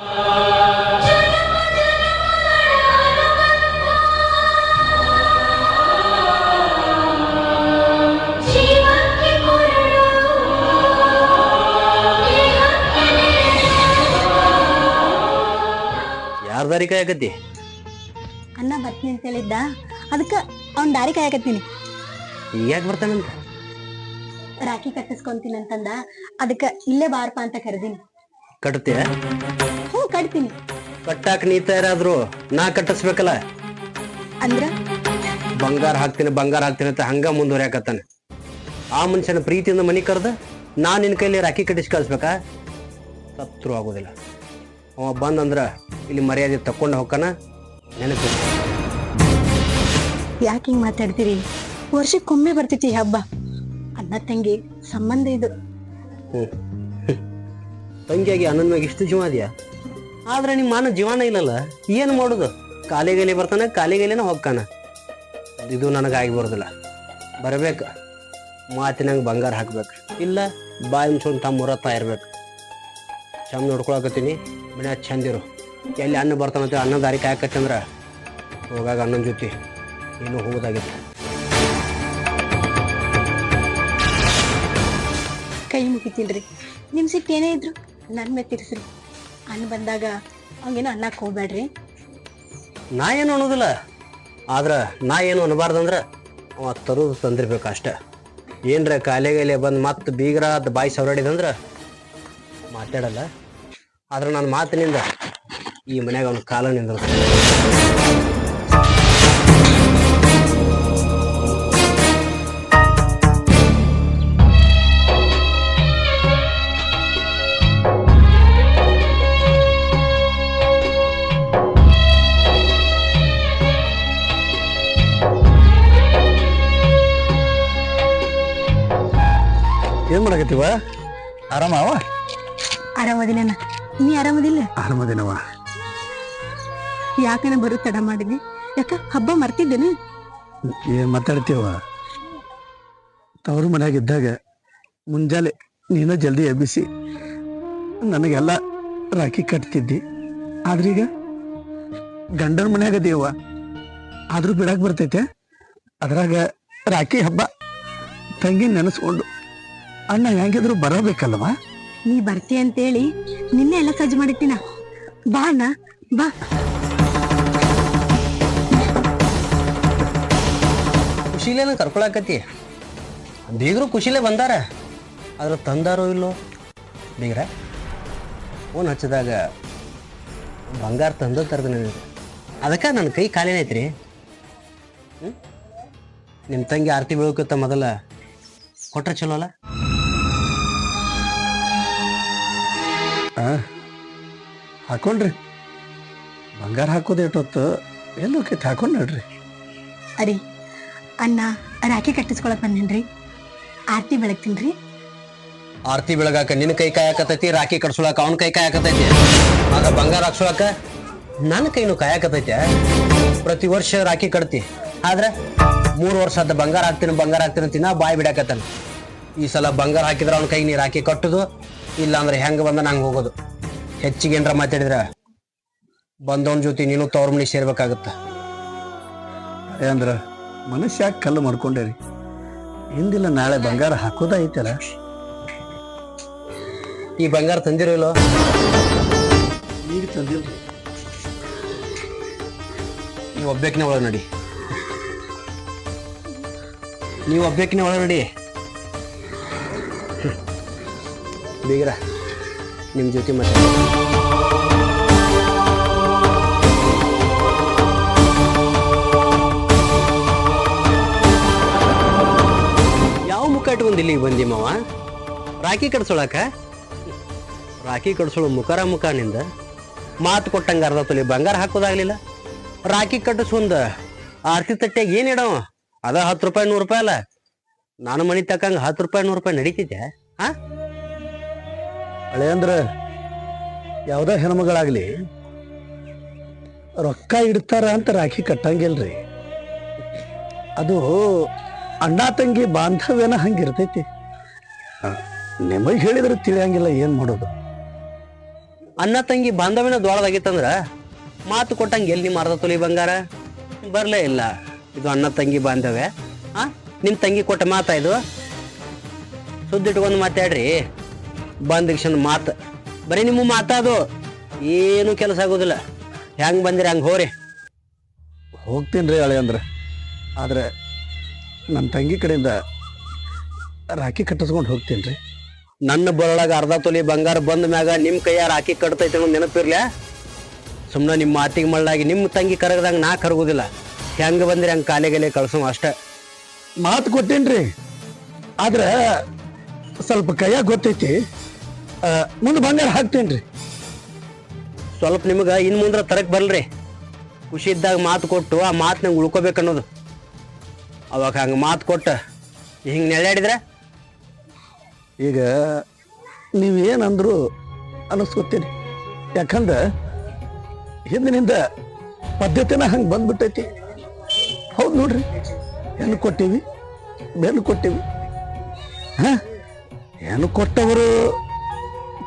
ಯಾರ ದಾರಿ ಕಾಯಕತ್ತಿ? ಅಣ್ಣ ಬರ್ತೀನಿ ಅಂತ ಹೇಳಿದ್ದ. ಅದಕ್ಕ ಅವ್ನ್ ದಾರಿ ಕಾಯಕತ್ತೀನಿ. ಈಗ ಯಾಕೆ ಬರ್ತಾನಂತ? ರಾಖಿ ಕಟ್ಟಿಸ್ಕೊಂತೀನಿ ಅಂತಂದ. ಅದಕ್ಕೆ ಇಲ್ಲೇ ಬಾರಪ್ಪ ಅಂತ ಕರೆದೀನಿ. ಕಟ್ತೀಯ? ಹ್ಞೂ ಕಟ್ತೀನಿ. ಕಟ್ಟಾಕ ನೀ ತಯಾರಾದ್ರು ನಾ ಕಟ್ಟಿಸ್ಬೇಕಲ್ಲ? ಅಂದ್ರ? ಬಂಗಾರ ಹಾಕ್ತೀನಿ ಬಂಗಾರ ಹಾಕ್ತೀನಿ ಅಂತ ಹಂಗ ಮುಂದುವರಿಯಾಕತ್ತಾನೆ. ಆ ಮನುಷ್ಯನ ಪ್ರೀತಿಯಿಂದ ಮನಿ ಕರೆದ ನಾ ನಿನ್ನ ಕೈಲಿ ರಾಖಿ ಕಟ್ಟಿಸಿ ಕಳಿಸ್ಬೇಕಾ? ಸತ್ರು ಆಗೋದಿಲ್ಲ. ಅವ ಬಂದಂದ್ರ ಇಲ್ಲಿ ಮರ್ಯಾದೆ ತಕ್ಕೊಂಡು ಹೋಗ್ಕನ ನೆನಪು ಯಾಕೆ ಹಿಂಗ್ ಮಾತಾಡ್ತೀರಿ? ವರ್ಷಕ್ಕೊಮ್ಮೆ ಬರ್ತೈತಿ ಈ ಹಬ್ಬ. ಅಣ್ಣ ತಂಗಿ ಸಂಬಂಧ ಇದು. ಹ್ಞೂ. ತಂಗಿಯಾಗಿ ಮ್ಯಾಗ ಇಷ್ಟು ಜೀವ ಇದೆಯಾ ಆದ್ರೆ ನಿಮ್ಮ ಮಾನ ಜೀವನ ಇಲ್ಲಲ್ಲ. ಏನು ಮಾಡೋದು? ಕಾಲಿಗೈಲಿ ಬರ್ತಾನೆ ಕಾಲಿಗೈಲಿನ ಹೋಗ್ತಾನೆ. ಇದು ನನಗಾಗಿ ಬರೋದಿಲ್ಲ. ಬರಬೇಕು. ಮಾತಿನಂಗೆ ಬಂಗಾರ ಹಾಕ್ಬೇಕು. ಇಲ್ಲ ಬಾಯಿ ಮುಚ್ಕೊಂಡು ತಮ್ಮ ಮುರತ್ತ ಇರ್ಬೇಕು. ಚಂದ ನೋಡ್ಕೊಳಕತ್ತೀನಿ. ಮನ್ಯಾಗ ಚಂದಿರು ಎಲ್ಲಿ ಅನ್ನ ಬರ್ತಾನಂತ ಅನ್ನ ದಾರಿ ಕಾಯಕತ್ತಂದ್ರೆ ಹೋಗಾಗ ಅಣ್ಣನ ಜೊತೆ ಇನ್ನು ಹೋಗೋದಾಗಿತ್ತು ಕೈ ಮುಖಿತಿಲ್ಲ ರೀ. ಸಿಟ್ಟು ಏನೇ ಇದ್ರು? ನನ್ ಮೇಲೆ ತಿರ್ಸ್ರಿ. ಅಣ್ಣ ಬಂದಾಗ ಅವಂಗೇನು ಅನ್ನಕ್ಕೆ ಹೋಗ್ಬೇಡ್ರಿ. ನಾ ಏನು ಅನ್ನೋದಿಲ್ಲ. ಆದ್ರೆ ನಾ ಏನು ಅನ್ನಬಾರ್ದಂದ್ರೆ ಅವ ತರೋದು ತಂದಿರ್ಬೇಕು ಅಷ್ಟೆ. ಏನ್ರ ಗೈಲೆ ಬಂದು ಮತ್ತೆ ಬೀಗರ ಬಾಯಿ ಸವರಾಡಿದಂದ್ರೆ ಮಾತಾಡಲ್ಲ. ಆದ್ರೆ ನನ್ನ ಮಾತಿನಿಂದ ಈ ಮನ್ಯಾಗ ಒಂದು ಕಾಲ ನಿಂದಿರ್ತಾನೆ ಆರಾಮವ? ಆರಾಮದಿನ ನೀ ಆರಾಮದಿಲ್ಲ? ಆರಾಮದಿನವ ಯಾಕನ ಬರು ತಡ ಮಾಡಿದ್ವಿ ಯಾಕ ಹಬ್ಬ ಮರ್ತಿದ್ದೇನೆ? ಏನ್ ಮಾತಾಡ್ತೀವ ತವರು ಮನ್ಯಾಗ ಇದ್ದಾಗ ಮುಂಜಾನೆ ನೀನು ಜಲ್ದಿ ಎಬ್ಬಿಸಿ ನನಗೆಲ್ಲ ರಾಖಿ ಕಟ್ತಿದ್ದಿ. ಆದ್ರೀಗ ಗಂಡನ ಮನ್ಯಾಗ ದೇವ ಆದ್ರೂ ಬಿಡಾಕ್ ಬರ್ತೈತೆ. ಅದ್ರಾಗ ರಾಖಿ ಹಬ್ಬ ತಂಗಿ ನೆನೆಸ್ಕೊಂಡು ಅಣ್ಣ ಹೆಂಗಿದ್ರು ಬರಬೇಕಲ್ವಾ? ನೀ ಬರ್ತಿ ಅಂತೇಳಿ ನಿನ್ನೆ ಎಲ್ಲ ಸಜ್ಜು ಮಾಡಿಟ್ಟಿನ. ಬಾ ಅಣ್ಣ ಬಾ. ಖುಷಿಲೇನ ಕರ್ಕೊಳಕತ್ತಿ? ಬೀಗರು ಖುಷಿಲೇ ಬಂದಾರ. ಆದ್ರೆ ತಂದಾರೋ ಇಲ್ಲೋ? ಬೀಗ್ರ ಫೋನ್ ಹಚ್ಚಿದಾಗ ಬಂಗಾರ ತಂದು ತರದ ನನಗೆ. ಅದಕ್ಕೆ ನನ್ನ ಕೈ ಖಾಲಿನೇ ಐತ್ರಿ. ಹ್ಞೂ ನಿಮ್ಮ ತಂಗಿ ಆರತಿ ಬೀಳೋಕ್ಕಿಂತ ಮೊದಲ ಕೊಟ್ರೆ ಚಲೋ ಅಲ್ಲ ಆ, ಹಾಕೊಂಡ್ರಿ. ಬಂಗಾರ ಹಾಕೋದು ಎಷ್ಟೊತ್ತು? ಎಲ್ಲೋಕೈತಿ ಹಾಕೊಂಡ್ ನೋಡ್ರಿ. ಅರಿ ಅಣ್ಣ ರಾಖಿ ಕಟ್ಟಿಸ್ಕೊಳಕ್ ಬಂದೇನ್ರಿ? ಆರ್ತಿ ಬೆಳಗ್ತೀನ್ರಿ ಆರತಿ ಬೆಳಗಾಕ ನಿನ್ನ ಕೈ ಕಾಯಕತೈತಿ ರಾಖಿ ಕಟ್ಸೋಳಕ ಅವನ ಕೈ ಕಾಯಕತೈತಿ ಆಗ ಬಂಗಾರ ಹಾಕ್ಸೋಳಕ ನನ್ನ ಕೈನು ಕಾಯಕತೈತಿ ಪ್ರತಿ ವರ್ಷ ರಾಖಿ ಕಟ್ತಿ. ಆದ್ರೆ ಮೂರು ವರ್ಷ ಆದ ಬಂಗಾರ ಹಾಕ್ತೀನಿ ಬಂಗಾರ ಹಾಕ್ತೀನಿ ತಿನ್ನ ಬಾಯಿ ಬಿಡಾಕತ್ತಾನ. ಈ ಸಲ ಬಂಗಾರ ಹಾಕಿದ್ರೆ ಅವನ ಕೈಗೆ ನೀ ರಾಖಿ ಕಟ್ಟುದು ಇಲ್ಲ ಅಂದ್ರೆ ಹೆಂಗ ಬಂದ ನಂಗೆ ಹೋಗೋದು. ಹೆಚ್ಚಿಗೆ ಏನರ ಮಾತಾಡಿದ್ರ ಬಂದವನ ಜೊತೆ ನೀನು ತವ್ರ ಮನೆ ಸೇರ್ಬೇಕಾಗತ್ತ. ಏನಂದ್ರ ಮನುಷ್ಯ ಕಲ್ಲು ಮಾಡ್ಕೊಂಡೇರಿ ಹಿಂದಿಲ್ಲ ನಾಳೆ ಬಂಗಾರ ಹಾಕೋದೈತಲ್ಲ ಈ ಬಂಗಾರ ತಂದಿರೋ ಇಲ್ಲೋ ಈಗ ತಂದಿಲ್ರಿ ನೀವು ಒಬ್ಬೇಕಿನ ಒಳಗೆ ನಡಿ. ನೀವು ಒಬ್ಬೇಕಿನ ಒಳಗೆ ನಡಿ. ಬೀಗ್ರ ನಿಮ್ಮ ಜೊತೆ ಮತ್ತೆ ಯಾವ ಮುಖ ಇಟ್ಕೊಂಡು ಇಲ್ಲಿಗೆ ಬಂದಿ ಮಾವ? ರಾಖಿ ಕಟ್ಸೋಳಕ? ರಾಖಿ ಕಟ್ಸೋಳು ಮುಖರ ಮುಖ ನಿಂದ ಮಾತು ಕೊಟ್ಟಂಗೆ ಅರ್ಧ ತೊಲಿ ಬಂಗಾರ ಹಾಕೋದಾಗ್ಲಿಲ್ಲ. ರಾಖಿ ಕಟ್ಟಿಸ್ಕೊಂದ ಆರ್ತಿ ತಟ್ಟೆಗೆ ಏನು ಇಡವ? ಅದ ಹತ್ತು ರೂಪಾಯಿ, ನೂರು ರೂಪಾಯಿ ಅಲ್ಲ. ನಾನು ಮನಿ ತಕ್ಕಂಗೆ ಹತ್ತು ರೂಪಾಯಿ, ನೂರು ರೂಪಾಯಿ ನಡೀತಿದ್ದೆ ಹಾ ಹಳೆ ಅಂದ್ರೆ ಯಾವುದೇ ಹೆಣ್ಮಗಳಾಗಲಿ ರೊಕ್ಕ ಇಡ್ತಾರ ಅಂತ ರಾಖಿ ಕಟ್ಟಂಗಿಲ್ರಿ. ಅದು ಅಣ್ಣ ತಂಗಿ ಬಾಂಧವ್ಯನ ಹಂಗಿರ್ತೈತಿ. ನಿಮಗೆ ಹೇಳಿದ್ರೆ ತಿಳಿಯಂಗಿಲ್ಲ ಏನ್ ಮಾಡೋದು. ಅಣ್ಣ ತಂಗಿ ಬಾಂಧವ್ಯನ ದೊಡ್ಡದಾಗಿತ್ತಂದ್ರ ಮಾತು ಕೊಟ್ಟಂಗೆ ಎಲ್ಲಿ ಮಾರದ ತುಲಿ ಬಂಗಾರ? ಬರಲೇ ಇಲ್ಲ. ಇದು ಅಣ್ಣ ತಂಗಿ ಬಾಂಧವ್ಯ. ಆ? ನಿಮ್ಮ ತಂಗಿ ಕೊಟ್ಟ ಮಾತಾ ಇದು? ಸುದ್ದಿಟ್ಕೊಂಡು ಮಾತಾಡ್ರಿ. ಬಂದ ಮಾತು. ಬರೀ ನಿಮ್ಮ ಮಾತಾದು ಏನು ಕೆಲಸ ಆಗೋದಿಲ್ಲ. ಹೆಂಗೆ ಬಂದಿರಿ ಹಂಗೆ ಹೋರಿ ಹೋಗ್ತೀನಿ ರೀ ಹಳೆ ಅಂದ್ರೆ. ಆದ್ರೆ ನನ್ನ ತಂಗಿ ಕಡೆಯಿಂದ ರಾಖಿ ಕಟ್ಟಿಸ್ಕೊಂಡು ಹೋಗ್ತೀನಿ ರೀ. ನನ್ನ ಬರೊಳಗೆ ಅರ್ಧ ತೊಲಿ ಬಂಗಾರ ಬಂದ ಮ್ಯಾಗ ನಿಮ್ಮ ಕೈಯ ರಾಖಿ ಕಟ್ತೈತೆ ಅನ್ನೋ ನೆನಪಿರ್ಲ? ಸುಮ್ಮನೆ ನಿಮ್ಮ ಮಾತಿಗೆ ಮಳ್ಳಾಗಿ ನಿಮ್ಮ ತಂಗಿ ಕರಗದಂಗ ನಾ ಕರಗೋದಿಲ್ಲ. ಹೆಂಗೆ ಬಂದ್ರಿ ಹಂಗೆ ಕಾಲಿಗೆಲೆ ಕಳ್ಸೋ ಅಷ್ಟೇ. ಮಾತು ಕೊಟ್ಟೇನ್ರಿ. ಆದ್ರೆ ಸ್ವಲ್ಪ ಕೈಯಾಗ ಗೊತ್ತೈತಿ. ಮುಂದೆ ಬಂಗಾರ ಹಾಕ್ತೇನೆ ರೀ ಸ್ವಲ್ಪ ನಿಮಗೆ ಇನ್ನು ಮುಂದೆ ತರಕ್ ಬರಲ್ರಿ. ಖುಷಿ ಇದ್ದಾಗ ಮಾತು ಕೊಟ್ಟು ಆ ಮಾತು ನಂಗೆ ಉಳ್ಕೋಬೇಕು ಅನ್ನೋದು ಅವಾಗ ಹಂಗೆ ಮಾತು ಕೊಟ್ಟು ಹಿಂಗೆ ನೆಳ್ಳಾಡಿದ್ರೆ? ಈಗ ನೀವೇನಂದ್ರು ಅನ್ನಿಸ್ಕೊತೀನಿ ಯಾಕಂದ್ರೆ ಹಿಂದಿನಿಂದ ಪದ್ಧತಿನ ಹಂಗೆ ಬಂದ್ಬಿಟ್ಟೈತಿ. ಹೌದು ನೋಡ್ರಿ. ಹೆಣ್ಣು ಕೊಟ್ಟೀವಿ ಬೆನ್ನು ಕೊಟ್ಟೀವಿ. ಹಾಂ? ಹೆಣ್ಣು ಕೊಟ್ಟವರು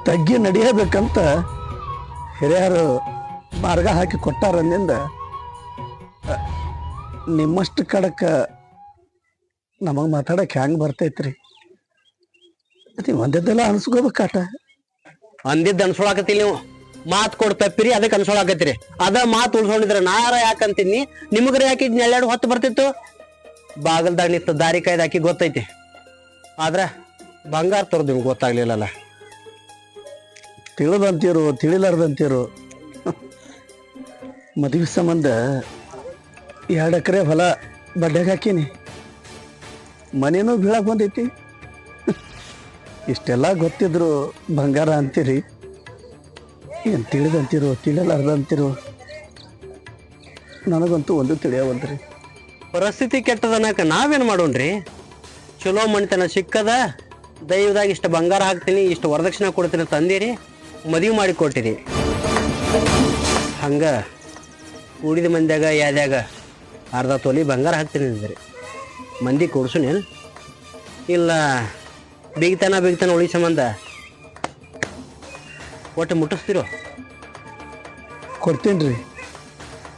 ತಗ್ಗಿ ನಡೆಯಬೇಕಂತ ಹಿರಿಯರು ಮಾರ್ಗ ಹಾಕಿ ಕೊಟ್ಟಾರಂದಿಂದ ಅ, ನಿಮ್ಮಷ್ಟು ಕಡಕ ನಮಗೆ ಮಾತಾಡಕ್ಕೆ ಹೆಂಗೆ ಬರ್ತೈತ್ರಿ? ಅದೇ ಒಂದಿದ್ದೆಲ್ಲ ಅನ್ಸ್ಕೋಬೇಕಾಟ. ಅಂದಿದ್ದು ಅನ್ಸೋಳಾಕತ್ತಿ ನೀವು. ಮಾತು ಕೊಡ್ ತಪ್ಪಿರಿ ಅದಕ್ಕೆ ಅನ್ಸೋಳಾಕತ್ತೀರಿ ಅದ ಮಾತು ಉಳ್ಸೊಂಡಿದ್ರೆ ನಾರ ಯಾಕಂತೀನಿ ನಿಮಗ್ರೆ ಯಾಕೆ ನೆಳ್ಳಾಡು ಹೊತ್ತು ಬರ್ತಿತ್ತು? ಬಾಗಲ್ದಾಗ ನಿಂತ ದಾರಿ ಕಾಯ್ದು ಹಾಕಿ ಗೊತ್ತೈತಿ. ಆದ್ರೆ ಬಂಗಾರ ತೋರ್ದು ನಿಮ್ಗೆ ಗೊತ್ತಾಗ್ಲಿಲ್ಲಲ್ಲ ತಿಳಿದಂತೀರು, ತಿಳಿಲಾರ್ದಂತಿರು. ಮದುವೆ ಸಂಬಂಧ ಎರಡು ಎಕರೆ ಹೊಲ ಬಡ್ಡೆಗೆ ಹಾಕೀನಿ. ಮನೇನೂ ಬೀಳಕ್ಕೆ ಬಂದೈತಿ. ಇಷ್ಟೆಲ್ಲ ಗೊತ್ತಿದ್ರು ಬಂಗಾರ ಅಂತೀರಿ. ಏನು ತಿಳಿದಂತೀರು, ತಿಳಿಲಾರ್ದಂತಿರು? ನನಗಂತೂ ಒಂದು ತಿಳಿಯವಲ್ರಿ ಪರಿಸ್ಥಿತಿ ಕೆಟ್ಟದನಕ ನಾವೇನು ಮಾಡೋಣ್ರಿ? ಚಲೋ ಮಣಿತನ ಸಿಕ್ಕದ, ದೈವದಾಗ ಇಷ್ಟು ಬಂಗಾರ ಹಾಕ್ತೀನಿ, ಇಷ್ಟು ವರದಕ್ಷಿಣೆ ಕೊಡ್ತೀನಿ ತಂದಿರಿ ಮದುವೆ ಮಾಡಿ ಕೊಟ್ಟಿರಿ ಹಂಗ ಕೂಡಿದ ಮಂದ್ಯಾಗ ಯಾದ್ಯಾಗ ಅರ್ಧ ತೊಲಿ ಬಂಗಾರ ಹಾಕ್ತೀನಿ ಅಂದ್ರಿ. ಮಂದಿ ಕೊಡ್ಸುನೇನು ಇಲ್ಲ ಬೀಗ್ತಾನ ಬೀಗ್ತಾನ ಉಳಿ ಸಂಬಂಧ ಒಟ್ಟು ಮುಟ್ಟಿಸ್ತಿರೋ? ಕೊಡ್ತೀನಿ ರೀ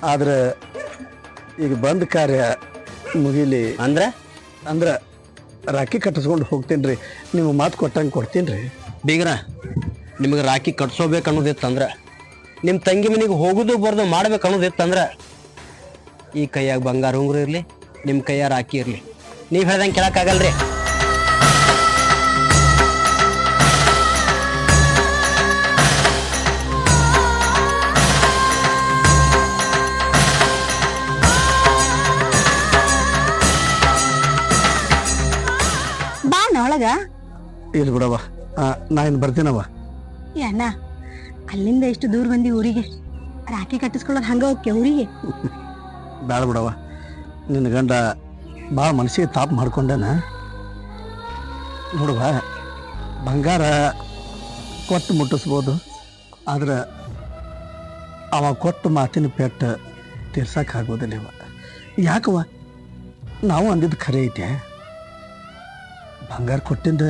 ಆದ್ರೆ ಈಗ ಬಂದ ಕಾರ್ಯ ಮುಗಿಲಿ. ಅಂದ್ರೆ? ಅಂದ್ರೆ ರಾಕಿ ಕಟ್ಟಿಸ್ಕೊಂಡು ಹೋಗ್ತೀನಿ ರೀ ನೀವು ಮಾತು ಕೊಟ್ಟಂಗೆ ಕೊಡ್ತೀನಿ ರೀ ಬೀಗ್ರ ನಿಮಗೆ ರಾಖಿ ಕಟ್ಸೋಬೇಕು ಅನ್ನೋದಿತ್ತಂದ್ರೆ ನಿಮ್ಮ ತಂಗಿ ಮನೆಗೆ ಹೋಗೋದು ಬರೋದು ಮಾಡ್ಬೇಕು ಅನ್ನೋದಿತ್ತಂದ್ರೆ ಈ ಕೈಯಾಗ ಬಂಗಾರ ಉಂಗುರು ಇರಲಿ ನಿಮ್ಮ ಕೈಯಾಗ ರಾಖಿ ಇರಲಿ. ನೀವು ಹೇಳ್ದಂಗೆ ಕೇಳಕ್ಕಾಗಲ್ರಿ. ಬಾ ಒಳಗ. ಇಲ್ಲಿ ಬಿಡವ ನಾ ಇನ್ನು ಬರ್ತೀನವ ಅಣ್ಣ, ಅಲ್ಲಿಂದ ಎಷ್ಟು ದೂರ ಬಂದಿ ಊರಿಗೆ? ರಾಖಿ ಕಟ್ಟಿಸ್ಕೊಳ್ಳೋದು ಹಂಗ ಹೋಗ್ಕೆ ಊರಿಗೆ? ಬೇಡ ಬಿಡವ ನಿನ್ನ ಗಂಡ ಭಾಳ ಮನಸ್ಸಿಗೆ ತಾಪ್ ಮಾಡ್ಕೊಂಡೇನ. ನೋಡುವ, ಬಂಗಾರ ಕೊಟ್ಟು ಮುಟ್ಟಿಸ್ಬೋದು. ಆದ್ರೆ ಅವ ಕೊಟ್ಟು ಮಾತಿನ ಪೆಟ್ಟ ತೀರ್ಸಕ್ಕಾಗೋದಿಲ್ಲ ಇವ. ಯಾಕವ ನಾವು ಅಂದಿದ್ದು ಖರೆ ಐತೆ. ಬಂಗಾರ ಕೊಟ್ಟಿಂದ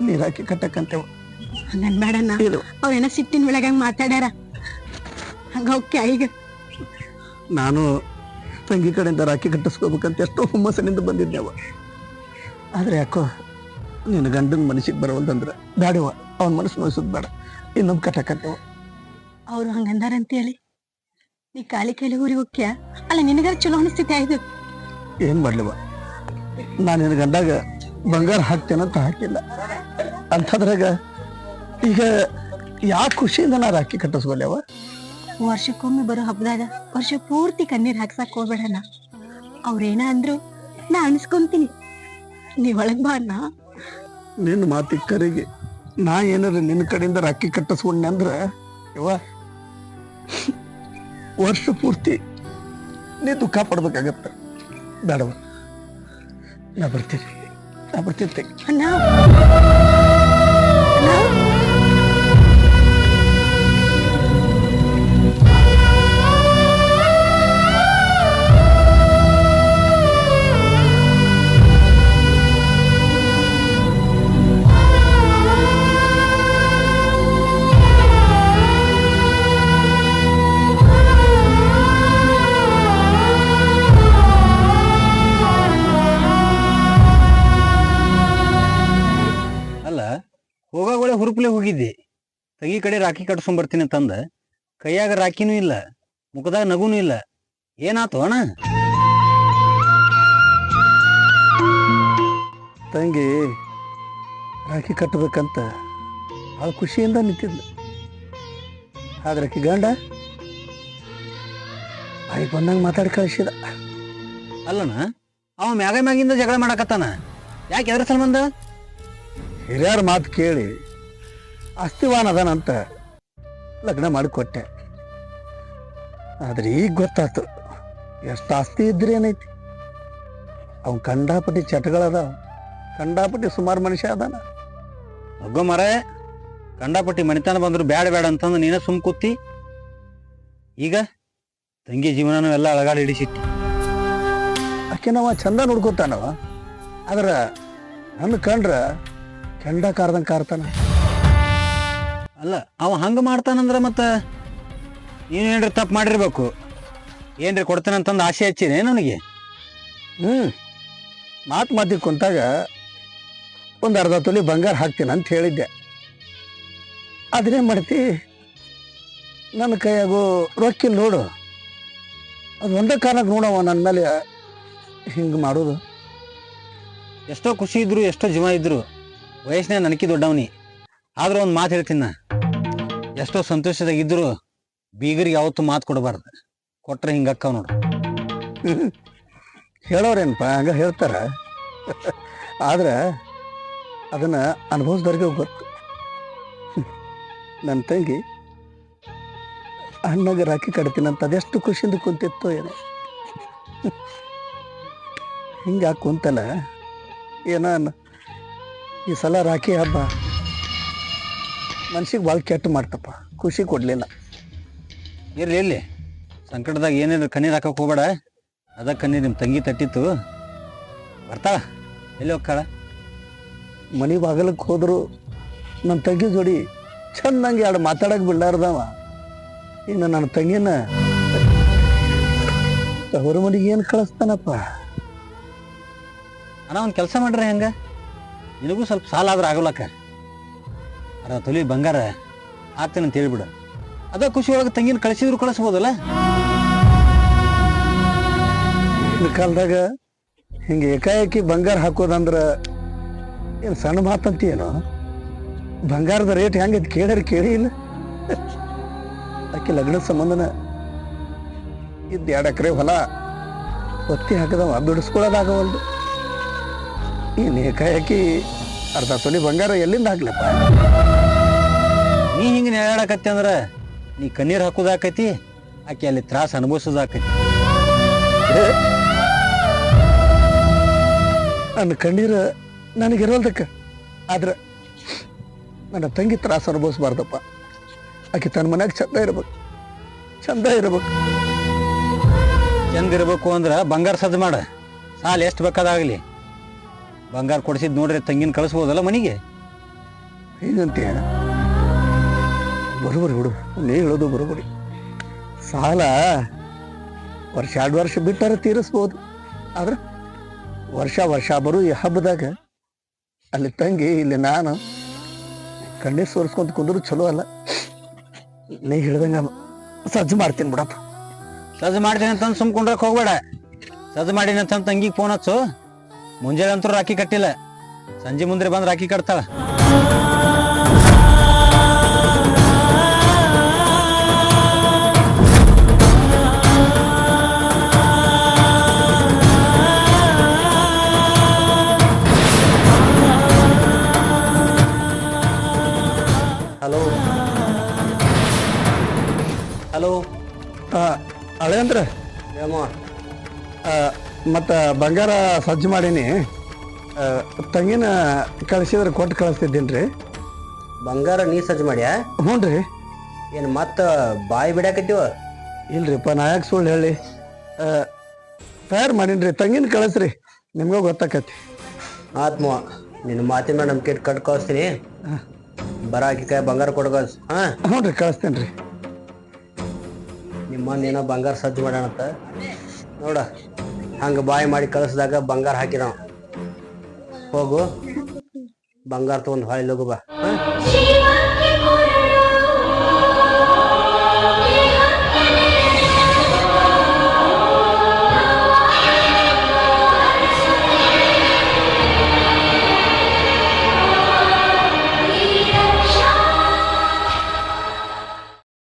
ನೀರಾಕಿ ಕಟ್ಟಕ್ಕಂತೇವ ಹಂಗನ್ ಬೇಡಣ್ಣ. ಅವ್ರೇನ ಸಿಟ್ಟಿನ ಒಳಗಂಗ್ ಮಾತಾಡ್ಯಾರ. ಹಂಗ ಹೋಗ್ಕೆ ಈಗ? ನಾನು ತಂಗಿ ಕಡೆಯಿಂದ ರಾಖಿ ಕಟ್ಟಿಸ್ಕೋಬೇಕಂತ ಎಷ್ಟೋ ಹುಮ್ಮಸ್ಸಿನಿಂದ ಅವ. ಆದ್ರೆ ಯಾಕೋ ನಿನ್ನ ಗಂಡನ ಮನಸ್ಸಿಗೆ ಬರವಲ್ದಂದ್ರೆ ಬೇಡವ ಅವನ ಮನಸ್ಸು ನೋಯಿಸೋದು ಬೇಡ. ಇನ್ನೊಂದು ಕಟ್ಟಕತ್ತೇವ ಅವ್ರು ಹಂಗಂದಾರಂತೇಳಿ. ನೀ ಕಾಲಿ ಕೈಲಿ ಊರಿಗೆ ಹೋಗ್ಯ ಅಲ್ಲ ನಿನಗಾರ ಚಲೋ ಅನಿಸ್ತಿತ್ತೆ ಆಯ್ತು ಏನು ಮಾಡ್ಲಿವ? ನಾನು ನಿನ್ನ ಗಂಡಾಗ ಬಂಗಾರ ಹಾಕ್ತೇನಂತ ಹಾಕಿಲ್ಲ. ಅಂಥದ್ರಾಗ ಈಗ ಯಾವ ಖುಷಿಯಿಂದ ನಾ ರಾಖಿ ಕಟ್ಟಿಸ್ಕೊಲ್ಯವ ವರ್ಷಕ್ಕೊಮ್ಮೆ ಬರೋ ಹಬ್ಬದಾಗ ವರ್ಷ ಪೂರ್ತಿ ಕಣ್ಣೀರ್ ಹಾಕ್ಸಕ್ ಹೋಗ್ಬೇಡಣ್ಣ. ಅವ್ರೇನ ಅಂದ್ರು ನಾ ಅನ್ಸ್ಕೊಂತೀನಿ. ನೀವ್ ಒಳಗ್ ಬಾ ಅಣ್ಣ. ನಿನ್ನ ಮಾತಿಗೆ ಕರಿಗೆ. ನಾ ಏನಾರ ನಿನ್ನ ಕಡೆಯಿಂದ ರಾಖಿ ಕಟ್ಟಿಸ್ಕೊಂಡೆ ಅಂದ್ರ ಯವ್ವ ವರ್ಷ ಪೂರ್ತಿ ನೀ ದುಃಖ ಪಡ್ಬೇಕಾಗತ್ತ. ಬೇಡವ ನಾ ಬರ್ತೀನಿ. ನಾ ಬರ್ತೀನಿ ಅಣ್ಣ. ಹುರುಪ್ಲೆ ಹೋಗಿದ್ದೆ. ತಗಿ ಕಡೆ ರಾಖಿ ಕಟ್ಸ್ಕೊಂಬರ್ತೀನಿ ತಂದ ಕೈಯಾಗ ರಾಖಿನೂ ಇಲ್ಲ ಮುಖದಾಗ ನಗುನೂ ಇಲ್ಲ. ಏನಾತು ಅಣ್ಣ? ತಂಗಿ ರಾಖಿ ಕಟ್ಟಬೇಕಂತ ಭಾಳ ಖುಷಿಯಿಂದ ನಿಂತಿದ್ಲು ಆದ್ರೆ ಆಕಿ ಗಂಡ ಬಾಯಿ ಬಂದಂಗ ಮಾತಾಡಿ ಕಳಿಸಿದ. ಅಲ್ಲಣ್ಣ ಅವ ಮ್ಯಾಗ ಮ್ಯಾಗಿಂದ ಜಗಳ ಮಾಡಕತ್ತಾನ. ಯಾಕೆ ಎದ್ರ ಸಂಬಂಧ? ಹಿರಿಯರ ಮಾತು ಕೇಳಿ ಅಸ್ತಿವಾನ್ ಅದನಂತ ಲಗ್ನ ಮಾಡಿಕೊಟ್ಟೆ. ಆದ್ರೆ ಈಗ ಗೊತ್ತಾಯ್ತು ಎಷ್ಟು ಆಸ್ತಿ ಇದ್ರೆ ಏನೈತಿ? ಅವ್ನು ಕಂಡಾಪಟ್ಟಿ ಚಟಗಳದಾವ. ಕಂಡಾಪಟ್ಟಿ ಸುಮಾರು ಮನುಷ್ಯ ಅದಾನ. ಒಗ್ಗೋ ಮರ, ಕಂಡಾಪಟ್ಟಿ ಮನಿತನ ಬಂದ್ರು ಬ್ಯಾಡ ಬ್ಯಾಡ ಅಂತಂದು ನೀನ ಸುಮ್ ಕೂತಿ. ಈಗ ತಂಗಿ ಜೀವನನೂ ಎಲ್ಲ ಅಳಗಾಡಿ ಹಿಡಿಸಿಟ್ಟು. ಅಕ್ಕಿನವ ನಾವ ಚಂದ ನೋಡ್ಕೊತಾನವ. ಆದ್ರ ನನ್ನ ಕಂಡ್ರ ಕೆಂಡ ಕಾರ್ದಂಗೆ ಕಾರ್ತಾನ. ಅಲ್ಲ, ಅವ ಹಂಗೆ ಮಾಡ್ತಾನಂದ್ರ ಮತ್ತೆ ನೀನು ಏನ್ರಿ ತಪ್ಪು ಮಾಡಿರ್ಬೇಕು. ಏನ್ರಿ ಕೊಡ್ತೇನಂತಂದು ಆಸೆ ಹಚ್ಚಿದೆ ನನಗೆ. ಹ್ಮ್. ಮಾತು ಮಾತಿಗೆ ಕುಂತಾಗ ಒಂದು ಅರ್ಧ ತೊಲಿ ಬಂಗಾರ ಹಾಕ್ತೀನಿ ಅಂತ ಹೇಳಿದ್ದೆ. ಅದನ್ನೇ ಮಾಡ್ತಿ? ನನ್ನ ಕೈಯಾಗೂ ರೊಕ್ಕಿಲ್ಲ ನೋಡು. ಅದು ಒಂದೇ ಕಾರಣಕ್ಕೆ ನೋಡವ ನನ್ನ ಮೇಲೆ ಹಿಂಗೆ ಮಾಡೋದು. ಎಷ್ಟೋ ಖುಷಿ ಇದ್ರು, ಎಷ್ಟೋ ಜೀವ ಇದ್ರು. ವಯಸ್ಸಿನ ನನಕಿ ದೊಡ್ಡವನಿ. ಆದರೂ ಒಂದು ಮಾತು ಹೇಳ್ತೀನಿ ನಾ ಎಷ್ಟೋ ಸಂತೋಷದಾಗಿದ್ದರೂ ಬೀಗರಿಗೆ ಯಾವತ್ತೂ ಮಾತು ಕೊಡಬಾರ್ದು. ಕೊಟ್ರೆ ಹಿಂಗಕ್ಕವ್ ನೋಡು ಹೇಳೋರೇನಪ್ಪ ಹಂಗ ಹೇಳ್ತಾರ? ಆದ್ರೆ ಅದನ್ನು ಅನುಭವಿಸ್ದವ್ರಿಗೆ ಗೊತ್ತು. ನನ್ನ ತಂಗಿ ಅಣ್ಣಗೆ ರಾಖಿ ಕಟ್ತೀನಂತ ಅದೆಷ್ಟು ಖುಷಿಯಿಂದ ಕುಂತಿತ್ತು ಏನೋ. ಹಿಂಗೆ ಕುಂತಲ್ಲ? ಏನೋ ಈ ಸಲ ರಾಖಿ ಹಬ್ಬ ಮನ್ಸಿಗೆ ಭಾಳ ಕೆಟ್ಟ ಮಾಡ್ತಪ್ಪ. ಖುಷಿ ಕೊಡಲಿಲ್ಲ. ಇರ್ಲಿ ಇಲ್ಲಿ ಸಂಕಟದಾಗ ಏನೇನು ಕಣ್ಣೀರು ಹಾಕಕ್ ಹೋಗ್ಬೇಡ. ಅದ ಕಣ್ಣೀರು ನಿಮ್ಮ ತಂಗಿ ತಟ್ಟಿತ್ತು. ಬರ್ತಾಳ ಎಲ್ಲಿ ಹೋಗ್ತಾಳ? ಮನೆ ಬಾಗಲಕ್ಕೆ ಹೋದ್ರು ನನ್ನ ತಂಗಿ ಜೋಡಿ ಚೆನ್ನಾಗಿ ಎರಡು ಮಾತಾಡಕ್ ಬಿಡ್ಲಾರ್ದವ. ಇನ್ನು ನನ್ನ ತಂಗಿನ ತವರು ಮನೆಗೆ ಏನು ಕಳಿಸ್ತಾನಪ್ಪ? ಅಣ್ಣ ಒಂದು ಕೆಲಸ ಮಾಡ್ರಿ ಹೆಂಗ. ನಿನಗೂ ಸ್ವಲ್ಪ ಸಾಲ ಆದ್ರೆ ಆಗಲಕ್ಕ ಅರ ತೊಲಿ ಬಂಗಾರ ಆಗ್ತೇನೆ ಅಂತ ಹೇಳ್ಬಿಡು. ಅದ ಖುಷಿ ಒಳಗೆ ತಂಗಿನ ಕಳಿಸಿದ್ರು ಕಳಿಸ್ಬೋದಲ್ಲ? ಕಾಲದಾಗ ಹಿಂಗೆ ಏಕಾಏಕಿ ಬಂಗಾರ ಹಾಕೋದಂದ್ರ ಏನು ಸಣ್ಣ ಮಾತಂತೀಯೇನೋ? ಬಂಗಾರದ ರೇಟ್ ಹೆಂಗೆ ಕೇಳ್ಯಾರ ಕೇಳಿ ಇಲ್ಲ. ಆಕೆ ಲಗ್ನದ ಸಂಬಂಧನ ಇದ್ದು ಎರಡು ಎಕರೆ ಹೊಲ ಒತ್ತಿ ಹಾಕದವ, ಬಿಡಿಸ್ಕೊಳ್ಳೋದಾಗವಲ್ದು. ಇನ್ನು ಏಕಾಏಕಿ ಅರ್ಧ ತೊಲಿ ಬಂಗಾರ ಎಲ್ಲಿಂದ ಹಾಕ್ಲಪ್ಪ? ನೀ ಹಿಂಗೆ ನೆಳಾಡಕತ್ತಿ ಅಂದ್ರೆ ನೀ ಕಣ್ಣೀರು ಹಾಕೋದಾಕೈತಿ ಆಕೆ ಅಲ್ಲಿ ತ್ರಾಸ ಅನುಭವಿಸೋದಾಕೈತಿ. ನನ್ನ ಕಣ್ಣೀರು ನನಗಿರೋದಕ್ಕೆ ಆದ್ರೆ ನನ್ನ ತಂಗಿ ತ್ರಾಸ ಅನುಭವಿಸ್ಬಾರ್ದಪ್ಪ. ಆಕೆ ತನ್ನ ಮನೆಯಾಗ ಚಂದ ಇರ್ಬೇಕು ಚಂದ ಇರ್ಬೇಕು. ಚಂದ ಇರ್ಬೇಕು ಅಂದ್ರೆ ಬಂಗಾರ ಸದ್ದು ಮಾಡ ಸಾಲ ಎಷ್ಟು ಬೇಕಾದಾಗಲಿ. ಬಂಗಾರ ಕೊಡಿಸಿದ್ ನೋಡ್ರಿ ತಂಗಿನ ಕಳಿಸ್ಬೋದಲ್ಲ ಮನೆಗೆ? ಏನಂತೆ? ಬರೋಬರಿ ಬಿಡು ನೀ ಹೇಳೋದು ಬರೋಬರಿ. ಸಾಲ ವರ್ಷ ಎರಡು ವರ್ಷ ಬಿಟ್ಟಾರ ತೀರಿಸ್ಬೋದು. ಆದ್ರೆ ವರ್ಷ ವರ್ಷ ಬರು ಈ ಹಬ್ಬದಾಗ. ಅಲ್ಲಿ ತಂಗಿ ಇಲ್ಲಿ ನಾನು ಕಣ್ಣೀರ್ ಸೋರಿಸ್ಕೊಂತ ಕುಂದ್ರು ಚಲೋ ಅಲ್ಲ. ನೀ ಹೇಳ್ದಂಗ ಸಜ್ಜು ಮಾಡ್ತೀನಿ ಬಿಡಪ್ಪ. ಸಜ್ಜು ಮಾಡ್ತೀನಿ ಅಂತಂದು ಸುಮ್ಕೊಂಡ್ರಕ್ ಹೋಗ್ಬೇಡ. ಸಜ್ಜು ಮಾಡಿನಂತಂದು ತಂಗಿಗೆ ಫೋನ್ ಹಚ್ಚು. ಮುಂಜಾನೆ ಅಂತೂ ರಾಖಿ ಕಟ್ಟಿಲ್ಲ. ಸಂಜೆ ಮುಂದೆ ಬಂದು ರಾಖಿ ಕಟ್ತಾಳ. ಹಲೋ. ಹಲೋ. ಅಳೆ ಅಂದ್ರೆ? ಮತ್ತು ಬಂಗಾರ ಸಜ್ಜು ಮಾಡೀನಿ. ತಂಗಿನ ಕಳಿಸಿದ್ರೆ ಕೊಟ್ಟು ಕಳಿಸ್ತಿದ್ದೀನಿ ರೀ ಬಂಗಾರ ನೀ ಸಜ್ಜು ಮಾಡ್ಯಾ? ಹ್ಞೂ ರೀ. ಏನು ಮತ್ತೆ ಬಾಯಿ ಬಿಡಾಕತ್ತೀವ? ಇಲ್ರಿಪ್ಪ ನಾ ಯಾಕೆ ಸುಳ್ಳು ಹೇಳಿ? ತಯಾರು ಮಾಡೀನಿ ರೀ ತಂಗಿನ ಕಳಿಸ್ರಿ ನಿಮಗೆ ಗೊತ್ತಾಕತಿ ಆತ್ಮ ನಿನ್ನ ಮಾತಿನ ಮೇಲೆ ಕೇಟ್ ಕಟ್ಟು ಕಟ್ ಕಳಿಸ್ತೀನಿ. ಬರಾಕಿ ಕೈ ಬಂಗಾರ ಕೊಡ್ಕಳ್ಸ್ ಹಾಂ? ಹ್ಞೂ ರೀ ಕಳಿಸ್ತೀನಿ ರೀ ನಿಮ್ಮನ್ನ ಏನೋ ಬಂಗಾರ ಸಜ್ಜು ಮಾಡೋಣ ನೋಡ. ಹಂಗೆ ಬಾಯಿ ಮಾಡಿ ಕಳಿಸ್ದಾಗ ಬಂಗಾರ ಹಾಕಿದವ. ಹೋಗು. ಬಂಗಾರ ತೊಗೊಂಡು ಹೊಳ್ಳಿ ಲಗು ಬಾ.